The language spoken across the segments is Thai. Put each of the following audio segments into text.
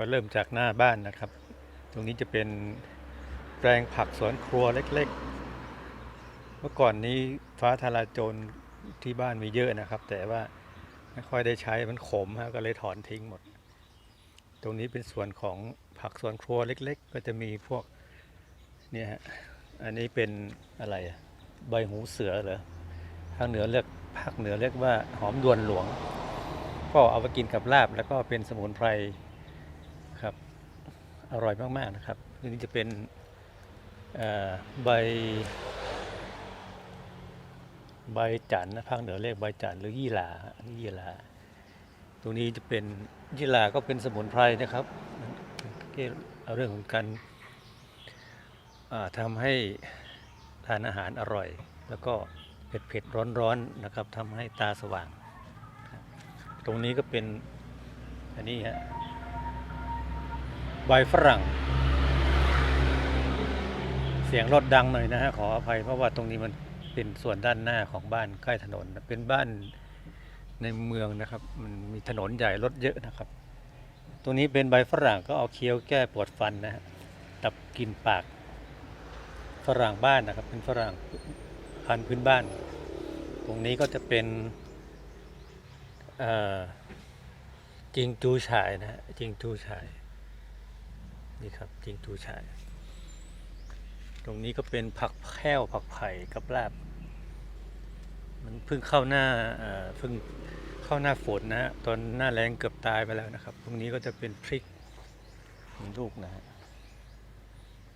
ก็เริ่มจากหน้าบ้านนะครับ ตรงนี้จะเป็นแปลงผักสวนครัวเล็กๆ เมื่อก่อนนี้ฟ้าทลายโจรที่บ้านมีเยอะนะครับ แต่ว่าไม่ค่อยได้ใช้มันขมฮะก็เลยถอนทิ้งหมด ตรงนี้เป็นส่วนของผักสวนครัวเล็ก ๆ ก็จะมีพวกเนี่ยฮะอันนี้เป็นอะไรอะใบหูเสือเหรอทางเหนือเรียกภาคเหนือเรียกว่าหอมดวนหลวง ก็เอาไปกินกับลาบแล้วก็เป็นสมุนไพร อร่อยมากๆนะครับนนี้จะเป็นใบใบจันนะภาคเหนือเรียกใบจันหรือยี่หร่ายี่หร่าตรงนี้จะเป็นยี่หร่าก็เป็นสมุนไพรนะครับเอาเรื่องของการอ่าทำให้ทานอาหารอร่อย แล้วก็เผ็ดเผ็ดร้อนร้อนนะครับทำให้ตาสว่าง ตรงนี้ก็เป็นอันนี้ฮะ ใบฝรั่ง เสียงรถดังหน่อยนะฮะขออภัยเพราะว่าตรงนี้มันเป็นส่วนด้านหน้าของบ้านใกล้ถนนเป็นบ้านในเมืองนะครับ มันมีถนนใหญ่รถเยอะนะครับ ตรงนี้เป็นใบฝรั่งก็เอาเคี้ยวแก้ปวดฟันนะฮะตับกลินปากฝรั่งบ้านนะครับ เป็นฝรั่งพันธุ์พื้นบ้าน ตรงนี้ก็จะเป็นจิงจูฉายนะฮะจิงจูฉาย นี่ครับจิงจูฉาย ตรงนี้ก็เป็นผักแพ้วผักไผ่กับลาบ มันเพิ่งเข้าหน้าเอ่อเพิ่งเข้าหน้าฝนนะฮะตอนหน้าแรงเกือบตายไปแล้วนะครับ ตรงนี้ก็จะเป็นพริกลูกนะฮะ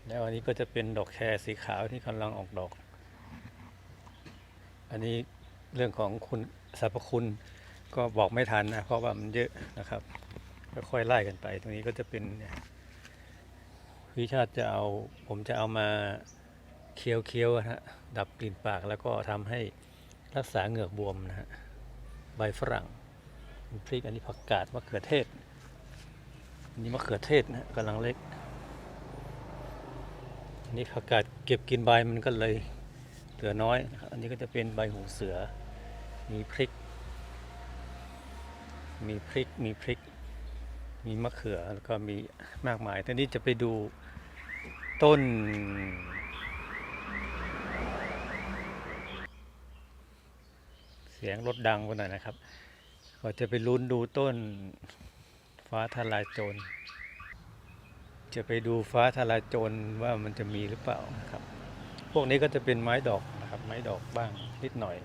แล้วอันนี้ก็จะเป็นดอกแครสีขาวที่กำลังออกดอก อันนี้เรื่องของคุณสรรพคุณก็บอกไม่ทันนะ เพราะว่ามันเยอะนะครับค่อยไล่กันไป ตรงนี้ก็จะเป็นเนี่ย วิชาติจะเอาผมจะเอามาเคี้ยวเคี้ยวๆนะฮะดับกลิ่นปากแล้วก็ทำให้รักษาเหงือกบวมนะฮะใบฝรั่งพริกอันนี้ผักกาดมะเขือเทศอันนี้มะเขือเทศนะกำลังเล็กอันนี้ผักกาดเก็บกินใบมันก็เลยเหลือน้อยนะครับอันนี้ก็จะเป็นใบหูเสือ มีพริก มีพริกมีพริก มีมะเขือแล้วก็มีมากมายทีนี้จะไปดู ต้น เสียงรถดังไปหน่อยนะครับ ก็จะไปลุ้นดูต้นฟ้าทลายโจร จะไปดูฟ้าทลายโจรว่ามันจะมีหรือเปล่านะครับ พวกนี้ก็จะเป็นไม้ดอกนะครับ ไม้ดอกบ้างนิดหน่อย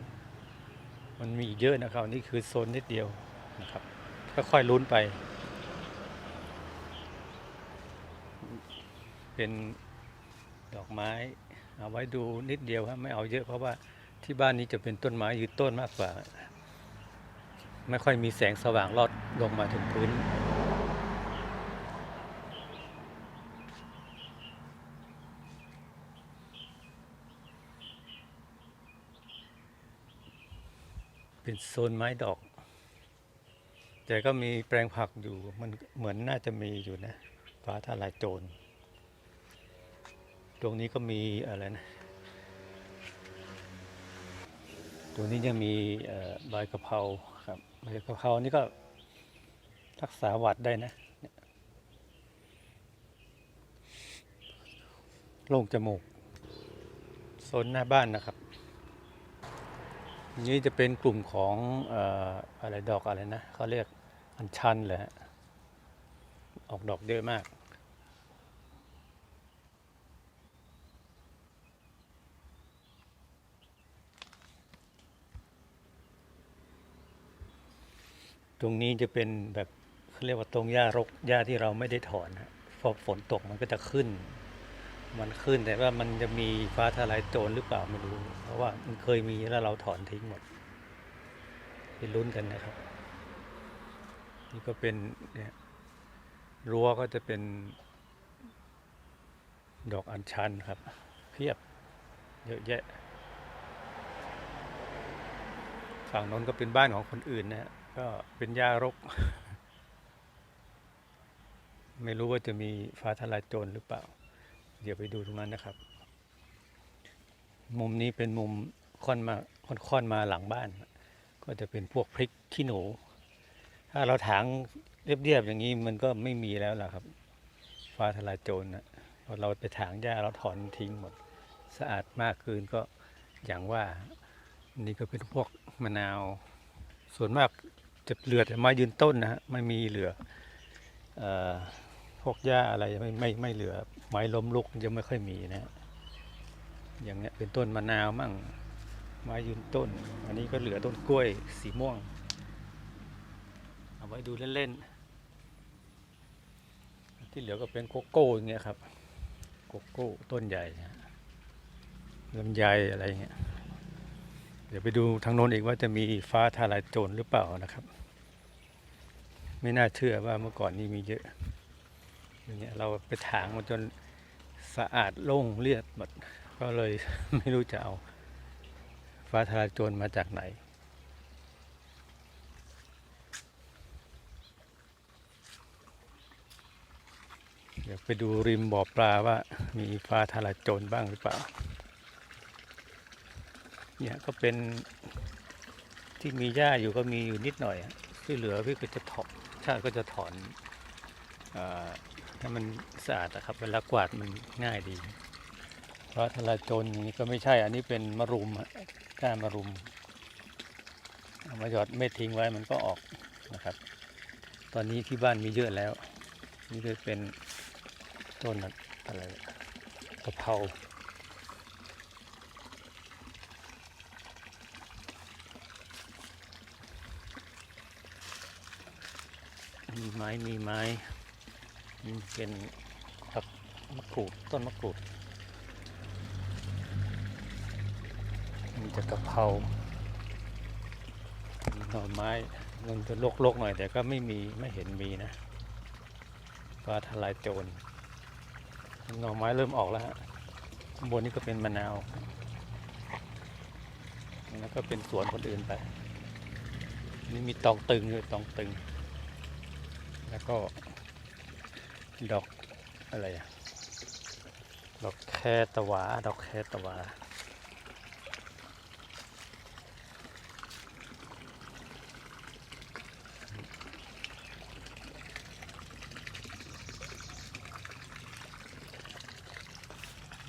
มันมีเยอะนะครับ นี่คือโซนนิดเดียวนะครับค่อยๆลุ้นไปเป็น ดอกไม้เอาไว้ดูนิดเดียวครับไม่เอาเยอะเพราะว่าที่บ้านนี้จะเป็นต้นไม้ยืนต้นมากกว่า ไม่ค่อยมีแสงสว่างลอดลงมาถึงพื้น เป็นโซนไม้ดอก แต่ก็มีแปลงผักอยู่มันเหมือนน่าจะมีอยู่นะฟ้าทลายโจร ตรงนี้ก็มีอะไรนะตรงนี้ยังมีใบกะเพราครับใบกะเพรานี่ก็รักษาหวัดได้นะโล่งจมูกโซนหน้าบ้านนะครับ นี่จะเป็นกลุ่มของเอ่ออะไรดอกอะไรนะเขาเรียกอัญชันเลยฮะออกดอกเยอะมาก ตรงนี้จะเป็นแบบเรียกว่าตรงหญ้ารกหญ้าที่เราไม่ได้ถอนฮะพอฝนตกมันก็จะขึ้น มันขึ้นแต่ว่ามันจะมีฟ้าทลายโจรหรือเปล่าไม่รู้ เพราะว่ามันเคยมีแล้วเราถอนทิ้งหมดไปลุ้นกันนะครับ นี่ก็เป็นเนี่ยรั้วก็จะเป็น ดอกอัญชันครับเพียบเยอะแยะฝั่งนนก็เป็นบ้านของคนอื่นนะฮะ ก็เป็นหญ้ารก ไม่รู้ว่าจะมีฟ้าทลายโจรหรือเปล่า เดี๋ยวไปดูตรงนั้นนะครับ มุมนี้เป็นมุมค่อนมาค่อนมาหลังบ้าน ก็จะเป็นพวกพริกขี้หนู ถ้าเราถางเรียบๆอย่างนี้มันก็ไม่มีแล้วล่ะครับ ฟ้าทลายโจรนะพอเราไปถางหญ้าเราถอนทิ้งหมด สะอาดมากขึ้นก็อย่างว่านี่ก็เป็นพวกมะนาว ส่วนมาก จะเหลือแต่ไม้ยืนต้นนะฮะไม่มีเหลืออพวกหญ้าอะไรไม่ไม่ไม่เหลือ ไม้ล้มลุกยังไม่ค่อยมีนะอย่างเนี้ยเป็นต้นมะนาวมั่งไม้ยืนต้น อันนี้ก็เหลือต้นกล้วยสีม่วง เอาไว้ดูเล่นๆ ที่เหลือก็เป็นโกโก้อย่างเงี้ยครับโกโก้ต้นใหญ่ลำไยอะไรเงี้ยเดี๋ยวไปดูทางโน้นอีกว่าจะมีฟ้าทลายโจรหรือเปล่านะครับ ไม่น่าเชื่อว่าเมื่อก่อนนี้มีเยอะอย่างเงี้ยเราไปถางมันจนสะอาดโล่งเรียบหมดก็เลยไม่รู้จะเอาฟ้าทลายโจรมาจากไหน เดี๋ยวไปดูริมบ่อปลาว่ามีฟ้าทลายโจรบ้างหรือเปล่า เนี่ยก็เป็นที่มีหญ้าอยู่ก็มีอยู่นิดหน่อยที่เหลือพี่ก็จะถอน ชาติก็จะถอนอาให้มันสะอาดนะครับ เวลากวาดมันง่ายดีเพราะทลาจรอย่างนี้ก็ไม่ใช่ อันนี้เป็นมะรุมก้านมะรุมเอามาหยอดเม็ดทิ้งไว้มันก็ออกนะครับ ตอนนี้ที่บ้านมีเยอะแล้ว นี่ก็เป็นต้นอะไรกะเพรา มีไม้มีไม้เป็นผักมะกรูดต้นมะกรูด มีแต่กะเพรามีหน่อไม้มันจะลกๆหน่อยแต่ก็ไม่มีไม่เห็นมีนะปลาทลายโจรหน่อไม้เริ่มออกแล้วฮะข้างบนนี้ก็เป็นมะนาวแล้วก็เป็นสวนคนอื่นไป นี่มีตองตึงด้วยตองตึง แล้วก็ ดอกอะไรอะดอกแคตะหวาดอกแคตะหวา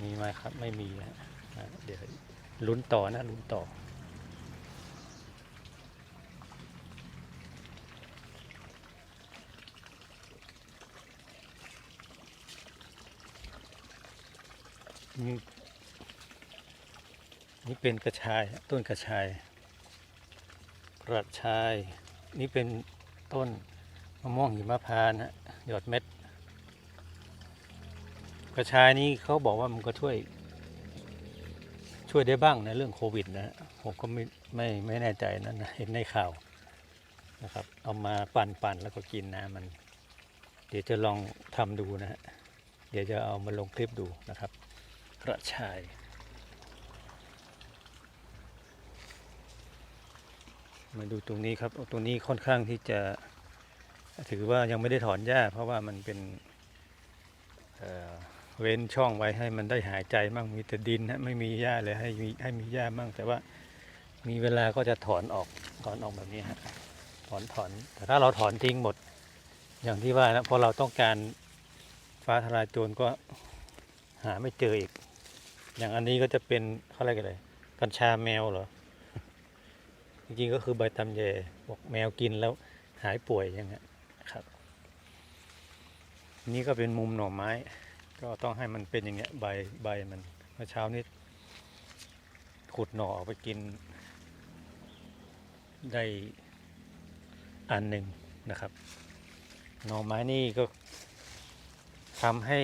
มีไหมครับไม่มีฮะเดี๋ยวลุ้นต่อนะลุ้นต่อ นี่นี่เป็นกระชายต้นกระชาย กระชาย นี่เป็นต้นมะม่วงหิมพานต์ฮะหยอดเม็ด กระชายนี้เขาบอกว่ามันก็ช่วย ช่วยได้บ้างในะเรื่องโควิดนะผมก็ไม่ไม่ไม่แน่ใจนะนเห็นในข่าวนะครับ เอามาปั่นปั่นแล้วก็กินนะมัน เดี๋ยวจะลองทำดูนะฮะเดี๋ยวจะเอามาลงคลิปดูนะครับ ระชาย มาดูตรงนี้ครับตรงนี้ค่อนข้างที่จะถือว่ายังไม่ได้ถอนหญ้า เพราะว่ามันเป็นเเว้นช่องไว้ให้มันได้หายใจมั่งมีแต่ดินฮะไม่มีหญ้าเลยให้มีให้มีหญ้ามั่งแต่ว่ามีเวลาก็จะถอนออกถอนออกแบบนี้ฮะถอนถอน แต่ถ้าเราถอนทิ้งหมดอย่างที่ว่านะพอเราต้องการฟ้าทลายโจรก็หาไม่เจออีก อย่างอันนี้ก็จะเป็นเขาเรียกอะไรกัญชาแมวเหรอ จริงๆก็คือใบตำแยบอกแมวกินแล้วหายป่วยอย่างเงี้ยครับ นี่ก็เป็นมุมหน่อไม้ ก็ต้องให้มันเป็นอย่างเงี้ยใบใบมันเมื่อเช้านี้ขุดหน่อออกไปกิน ได้อันหนึ่งนะครับ หน่อไม้นี่ก็ทำให้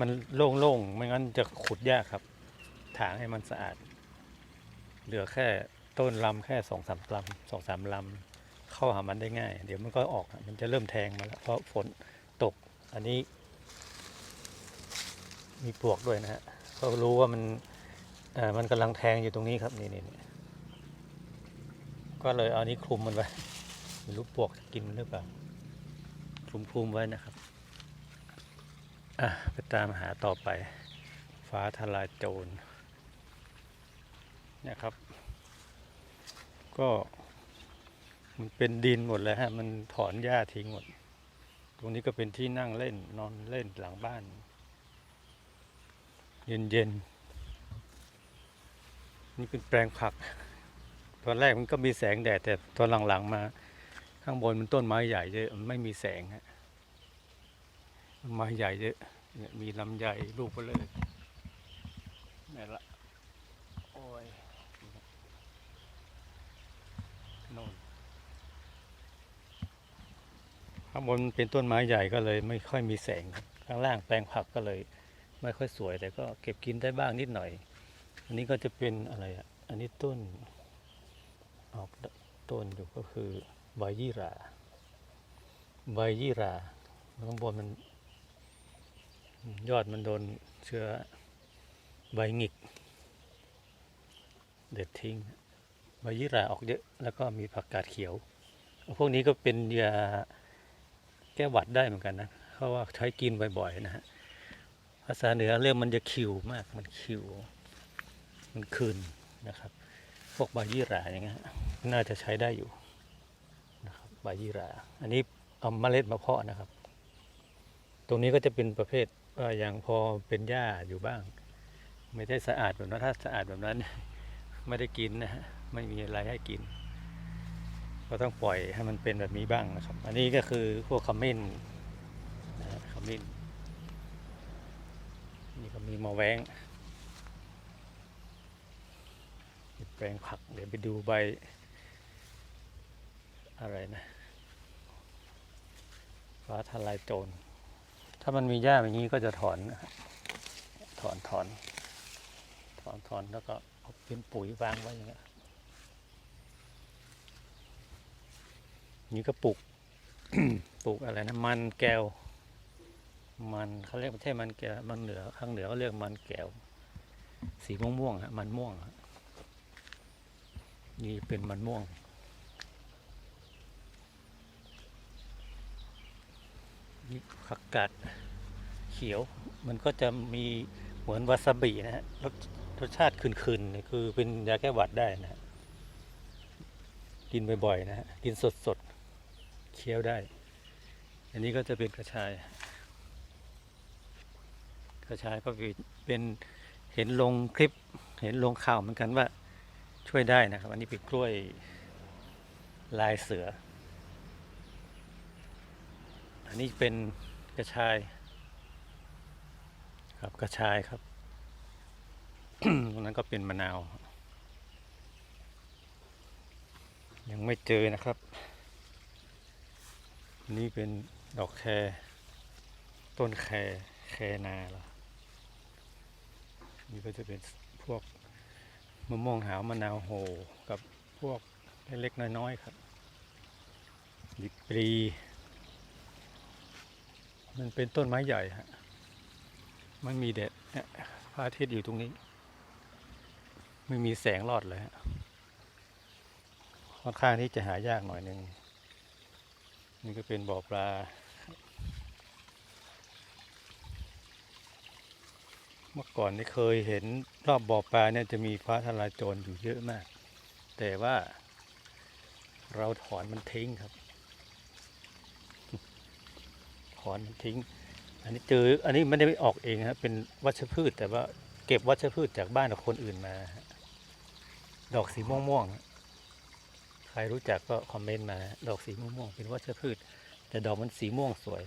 มันโล่งๆ ไม่งั้นจะขุดยากครับ ถางให้มันสะอาด เหลือแค่ต้นลำแค่สองสามลำสองสามลำเข้าหามันได้ง่าย เดี๋ยวมันก็ออก มันจะเริ่มแทงมาแล้ว เพราะฝนตก อันนี้ มีปลวกด้วยนะฮะก็รู้ว่ามันอ่อมันกำลังแทงอยู่ตรงนี้ครับนี่นี่ก็เลยเอานี้คลุมมันไว้ไม่รู้ปลวกจะกินหรือเปล่าคลุมคลุมไว้นะครับ อะไปตามหาต่อไป ฟ้าทลายโจรเนี่ยครับ ก็มันเป็นดินหมดเลยฮะ มันถอนหญ้าทิ้งหมด ตรงนี้ก็เป็นที่นั่งเล่นนอนเล่นหลังบ้าน เย็นเย็นๆนี่เป็นแปลงผัก ตอนแรกมันก็มีแสงแดดแต่ตอนหลังๆมา ข้างบนมันต้นไม้ใหญ่เยอะมันไม่มีแสงฮะ ต้นไม้ใหญ่เยอะเนี่ยมีลำไยลูกไปเลอนี่ละโอ้ยน่นข้างบนมันเป็นต้นไม้ใหญ่ก็เลยไม่ค่อยมีแสงข้างล่างแปลงผักก็เลย ไม่ค่อยสวยแต่ก็เก็บกินได้บ้างนิดหน่อย อันนี้ก็จะเป็นอะไรอะอันนี้ต้นออกต้นอยู่ก็คือใบยี่หราใบยี่หราข้างบนมัน ยอดมันโดนเชื้อใบหงิก เด็ดทิ้งใบยี่หราออกเยอะ แล้วก็มีผักกาดเขียว พวกนี้ก็เป็นยาแก้หวัดได้เหมือนกันนะเพราะว่าใช้กินบ่อยๆนะฮะภาษาเหนือเรียกมันจะคิวมากมันคิว มันคืนนะครับ พวกใบยี่หราอย่างเงี้ยน่าจะใช้ได้อยู่นะครับใบยี่หราอันนี้เอาเมล็ดมาเพาะนะครับ ตรงนี้ก็จะเป็นประเภท เอ่อย่างพอเป็นหญ้าอยู่บ้าง ไม่ได้สะอาดแบบนั้นถ้าสะอาดแบบนั้น ไม่ได้กินนะฮะไม่มีอะไรให้กิน ก็ต้องปล่อยให้มันเป็นแบบนี้บ้างนะครับ อันนี้ก็คือพวกขมิ้นนะขมิ้นนี่ก็มีมะแว้งแปลงผักเดี๋ยวไปดูใบ อะไรนะฟ้าทลายโจร ถ้ามันมีหญ้าอย่างนี้ก็จะถอนถอนถอนถอนถอนแล้วก็เอาเป็นปุ๋ยวางไว้อย่างเงี้ยนี่ก็ปลูกปลูกอะไรนะมันแก้ว มันเขาเรียกไม่ใช่มันแก้วมันเหนือข้างเหนือเขาเรียกมันแก้ว สีม่วงม่วงๆฮะมันม่วงฮะนี่เป็นมันม่วง ผักกาดเขียว มันก็จะมีเหมือนวาซาบินะฮะรสรสชาติคืนๆเนี่ยคือเป็นยาแก้หวัดได้นะฮะกินบ่อยๆนะฮะกินสดๆเคี้ยวได้ อันนี้ก็จะเป็นกระชาย กระชายก็เป็นเห็นลงคลิปเห็นลงข่าวเหมือนกันว่าช่วยได้นะครับ อันนี้เป็นกล้วยลายเสือ นนี้เป็นกระชาย ครับกระชายครับ ตรงนั้นก็เป็นมะนาว ยังไม่เจอนะครับ นี่เป็นดอกแครต้นแครแครนาเหรอนี่ก็จะเป็นพวกมะม่วงหาวมะนาวโหกับพวกเล็กๆน้อยๆครับดิปรี มันเป็นต้นไม้ใหญ่ฮะ มันมีแดดพระอาทิตย์อยู่ตรงนี้ ไม่มีแสงรอดเลยฮะ ค่อนข้างที่จะหายากหน่อยหนึ่ง นี่ก็เป็นบ่อปลา เมื่อก่อนนี่เคยเห็นรอบบ่อปลาเนี่ยจะมีฟ้าทลายโจรอยู่เยอะมาก แต่ว่าเราถอนมันทิ้งครับ ถ อนมันทิ้ง อันนี้เจออันนี้ไม่ได้ไปออกเองครับเป็นวัชพืช แต่ว่าเก็บวัชพืชจากบ้านของคนอื่นมา ดอกสีม่วงม่วงๆใครรู้จักก็คอมเมนต์มาดอกสีม่วงม่วงๆเป็นวัชพืช แต่ดอกมันสีม่วงสวย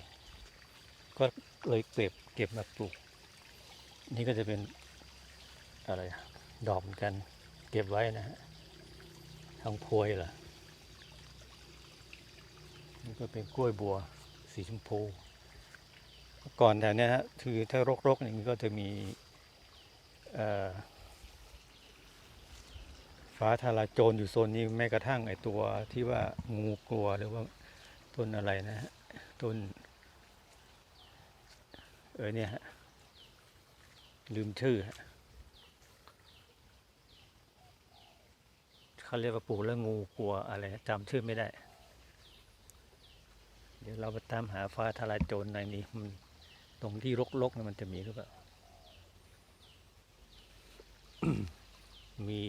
ก็เลยเก็บเก็บมาปลูก นี่ก็จะเป็นอะไรดอกเหมือนกัน เก็บไว้นะฮะทางพวยเหรอนี่ก็เป็นกล้วยบัวสีชมพู ก่อนแถวนี้ฮะคือถ้ารกๆอย่างนี้ก็จะมีฟ้าทลายโจรอยู่โซนนี้แม้กระทั่งไอตัวที่ว่างูกลัวหรือว่าต้นอะไรนะฮะต้น เออเนี่ยฮะลืมชื่อฮะเขาเรียกว่าปู่และงูกลัวอะไรจำชื่อไม่ได้ เดี๋ยวเราไปตามหาฟ้าทลายโจรในนี้มัน ตรงที่รกๆนะมันจะมีหรือเปล่า มี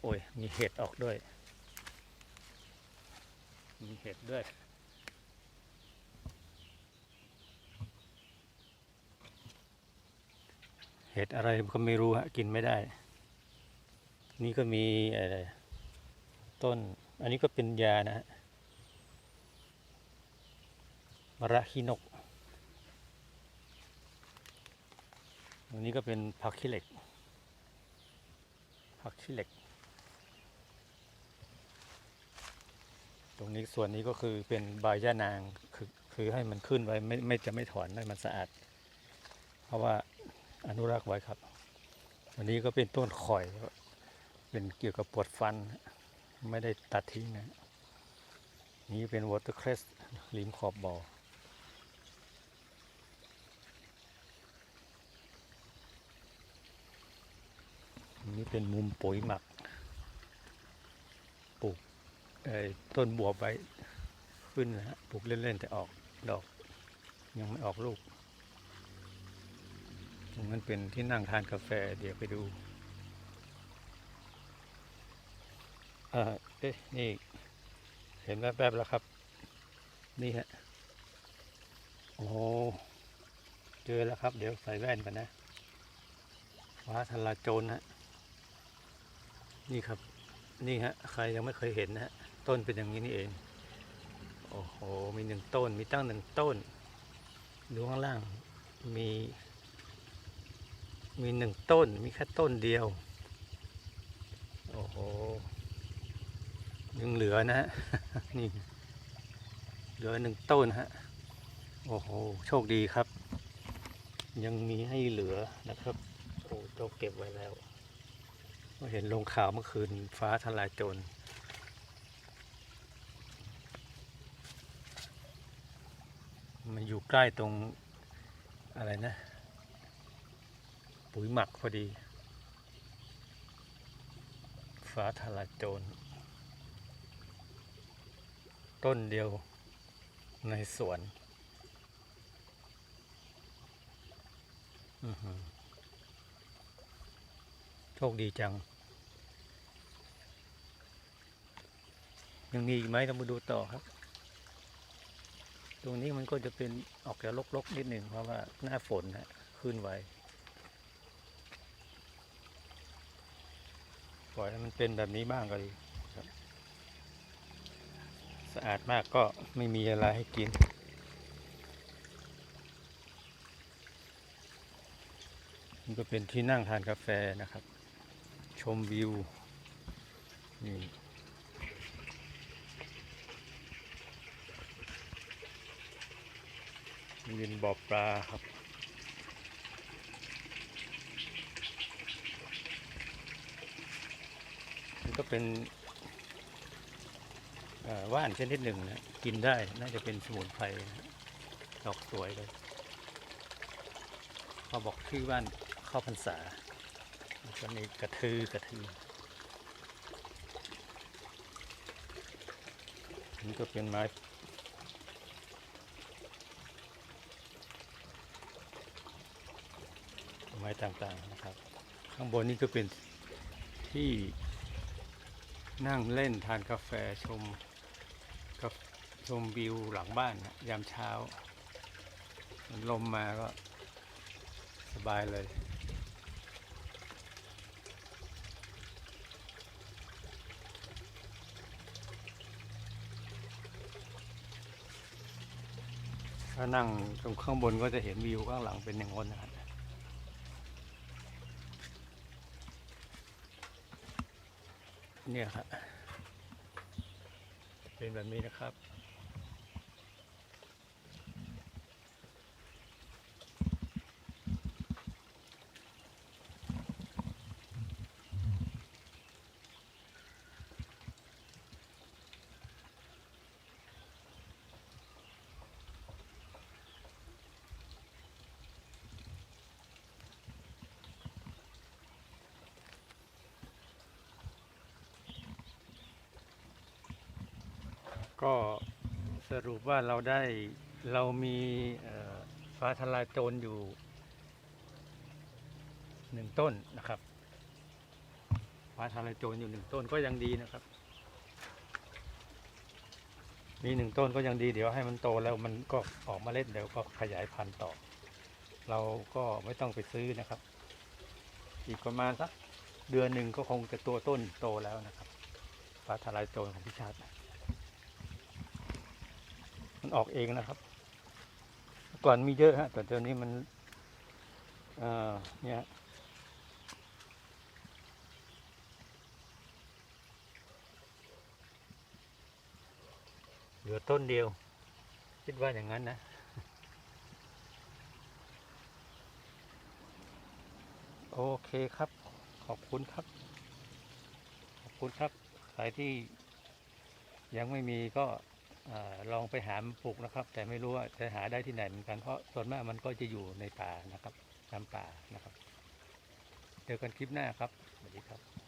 โอ้ย มีเห็ดออกด้วย มีเห็ดด้วย เห็ดอะไรก็ไม่รู้ฮะ กินไม่ได้ นี่ก็มีอะไร ต้น อันนี้ก็เป็นยานะฮะ มะระขี้นกอันนี้ก็เป็นผักขี้เหล็ก ผักขี้เหล็ก ตรงนี้ส่วนนี้ก็คือเป็นใบย่านางคือคือให้มันขึ้นไว้ไม่ไม่จะไม่ถอนให้มันสะอาด เพราะว่าอนุรักษ์ไว้ครับ อันนี้ก็เป็นต้นข่อย เป็นเกี่ยวกับปวดฟัน ไม่ได้ตัดทิ้งนะ นี่เป็นวอเตอร์เครสริมขอบบ่อ นนี้เป็นมุมปุ๋ยหมัก ปลูกต้นบวบไว้ ขึ้นนะฮะปลูกเล่น ๆ แต่ออกดอก ยังไม่ออกลูกตรงนั้นเป็นที่นั่งทานกาแฟเดี๋ยวไปดู เออเอ๊ะนี่ เห็นแวบๆแล้วครับ นี่ฮะ โอ้เจอแล้วครับ เดี๋ยวใส่แว่นกันนะฟ้าทลาโจรฮะ นี่ครับ นี่ฮะ ใครยังไม่เคยเห็นนะฮะ ต้นเป็นอย่างนี้นี่เอง โอ้โห มีหนึ่งต้น มีตั้งหนึ่งต้น ดูข้างล่าง มี มีหนึ่งต้น มีแค่ต้นเดียว โอ้โห ยังเหลือนะฮะ นี่ เหลือหนึ่งต้นฮะ โอ้โห โชคดีครับ ยังมีให้เหลือนะครับ โอ้เราเก็บไว้แล้ว เห็นลงข่าวเมื่อคืนฟ้าทลายโจรมันอยู่ใกล้ตรงอะไรนะ ปุ๋ยหมักพอดี ฟ้าทลายโจรต้นเดียวในสวน อือหือ โชคดีจัง ยังมีอีกไหมต้องมาดูต่อครับ ตรงนี้มันก็จะเป็นออกจะลกๆนิดหนึ่งเพราะว่าหน้าฝนนะขึ้นไวปล่อยให้มันเป็นแบบนี้บ้างก็ดีครับสะอาดมากก็ไม่มีอะไรให้กินนี่ก็เป็นที่นั่งทานกาแฟนะครับ มวิว นี่ยืนบ่อปลาครับนี่ก็เป็นว่านชนิดหนึ่งนะ กินได้น่าจะเป็นสมุนไพรนะดอกสวยเลยเขาบอกชื่อว่านข้าวพรรษา แล้วก็มีกระทือกระทือนี่ก็เป็นไม้ไม้ต่างๆนะครับ ข้างบนนี่ก็เป็นที่นั่งเล่นทานกาแฟชมกับชมวิวหลังบ้านยามเช้า ลมมาก็สบายเลย ถ้านั่งตรงข้างบนก็จะเห็นวิวข้างหลังเป็นอย่างนั้นนะครับเนี่ยครับเป็นแบบนี้นะครับ ก็สรุปว่าเราได้เรามีฟ้าทลายโจรอยู่หนึ่งต้นนะครับฟ้าทลายโจรอยู่หนึ่งต้นก็ยังดีนะครับ มีหนึ่งต้นก็ยังดีเดี๋ยวให้มันโตแล้วมันก็ออกเมาเล็ดเดี๋ยวก็ขยายพันธุ์ต่อ เราก็ไม่ต้องไปซื้อนะครับ อีกประมาณสักเดือนหนึ่งก็คงจะตัวต้นโตแล้วนะครับฟ้าทลายโจรของพิชาติ ออกเองนะครับเมื่อก่อนมีเยอะฮะแต่ตอนนี้มันเอ่อเนี่ยเหลือต้นเดียว คิดว่าอย่างนั้นนะโอเคครับ ขอบคุณครับ ขอบคุณครับ ใครที่ยังไม่มีก็ อลองไปหามาปลูกนะครับ แต่ไม่รู้ว่าจะหาได้ที่ไหนเหมือนกันเพราะส่วนมากมันก็จะอยู่ในป่านะครับตามป่านะครับ เจอกันคลิปหน้าครับสวัสดีครับ